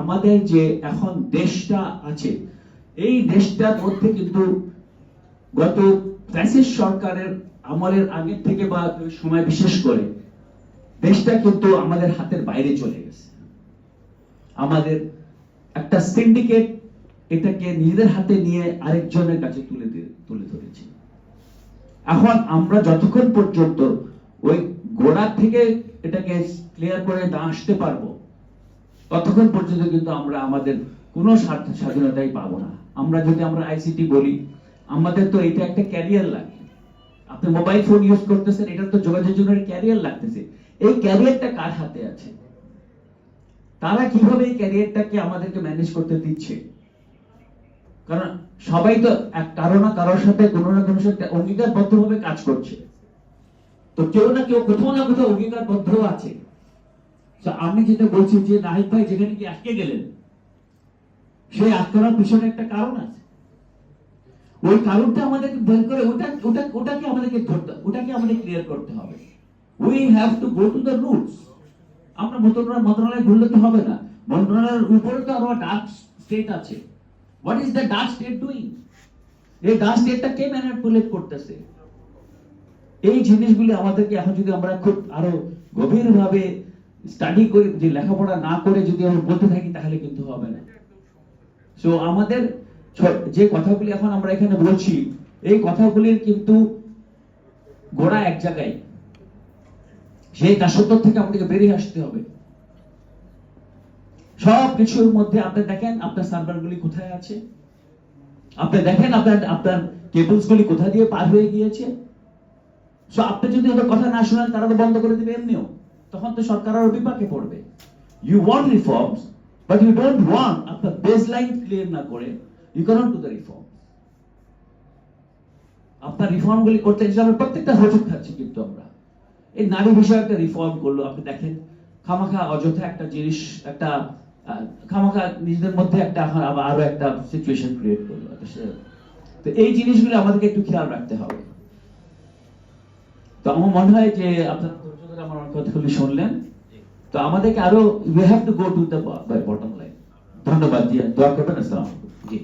আমাদের যে এখন দেশটা আছে, এই দেশটার মধ্যে কিন্তু গত ফ্যাসিস্ট সরকারের আমলের আগে থেকে বা সময় বিশেষ করে, দেশটা কিন্তু আমাদের হাতের বাইরে চলে গেছে। আমাদের একটা সিন্ডিকেট এটাকে নিজেদের হাতে নিয়ে আরেকজনের কাছে তুলে তুলে ধরেছে। এখন আমরা যতক্ষণ পর্যন্ত ওই গোড়া থেকে এটাকে ক্লিয়ার করে না আসতে পারব ততক্ষণ পর্যন্ত কিন্তু আমরা আমাদের কোনো স্বাধীনতাই পাবো না। আমরা যদি আমরা আইসিটি বলি, আমাদের তো এটা একটা ক্যারিয়ার লাগে। আপনি মোবাইল ফোন ইউজ করতেছেন এটা তো যোগাযোগের জন্য ক্যারিয়ার লাগতেছে। এই ক্যারিয়ারটা কার হাতে আছে? তারা কীভাবে এই ক্যারিয়ারটাকে আমাদেরকে ম্যানেজ করতে দিচ্ছে? কারণ সবাই তো কারও না কারোর সাথে কোনো না কোনো সাথে অঙ্গীকারবদ্ধভাবে কাজ করছে। তো কেউ না কেউ কোথাও না কোথাও অঙ্গীকারবদ্ধ আছে। আমি যেটা বলছি যে নাহিদ ভাই যেখানে কি আটকে গেলেন, সেই আটকানোর পিছনে একটা কারণ আছে। ওই কারণটা আমাদেরকে বের করে, ওটা ওটা, ওটাকে আমাদেরকে ধরতে, ওটাকে আমাদের ক্লিয়ার করতে হবে। We have to go to the roots আমরা মন্ত্রণালয় মন্ত্রণালয় ঘুরলে তো হবে না। মন্ত্রণালয়ের উপরে তো আরও ডার্ক স্টেট আছে। What is the dark state doing এই ডার্ক স্টেটটা কে ম্যানিপুলেট করতেছে? এই জিনিসগুলি আমাদেরকে এখন যদি আমরা খুব আরও গভীরভাবে স্টাডি করে যে লেখাপড়া না করে যদি আমরা বলতে থাকি, তাহলে কিন্তু হবে না। সো আমাদের যে কথাগুলি এখন আমরা এখানে বলছি, এই কথাগুলির কিন্তু গোড়া এক জায়গায়। সেই দাসত্ব থেকে আমাদেরকে বেরিয়ে আসতে হবে। সব কিছুর মধ্যে আপনি দেখেন, আপনার সার্ভারগুলি কোথায় আছে? আপনি দেখেন, আপনার আপনার কেবলস গুলি কোথা দিয়ে পার হয়ে গিয়েছে? সো আপনি যদি ওদের কথা না শোনেন, তারা তো বন্ধ করে দিবে এমনিও। তখন তো সরকার আরও বিপাকে পড়বে। You want reforms but you don't want আপনার বেস লাইন ক্লিয়ার না করে you can't do the reform আপনার রিফর্ম গুলি করতে গেলে প্রত্যেকটা হোচট খাচ্ছি কিন্তু আমরা। এই নারী বিষয়ে একটা রিফর্ম করল আপনি দেখেন খামাখা অযথা একটা জিনিস একটা খামাখা নিজেদের মধ্যে একটা এখন আবার আরও একটা সিচুয়েশন ক্রিয়েট করল। তো এই জিনিসগুলো আমাদেরকে একটু খেয়াল রাখতে হবে। তো আমার মনে হয় যে আপনারা আমার কথাগুলি শুনলেন। তো আমাদেরকে আরও we have to go to the bottom line ধন্যবাদ জি দোয়া করবেন, আসসালাম জি।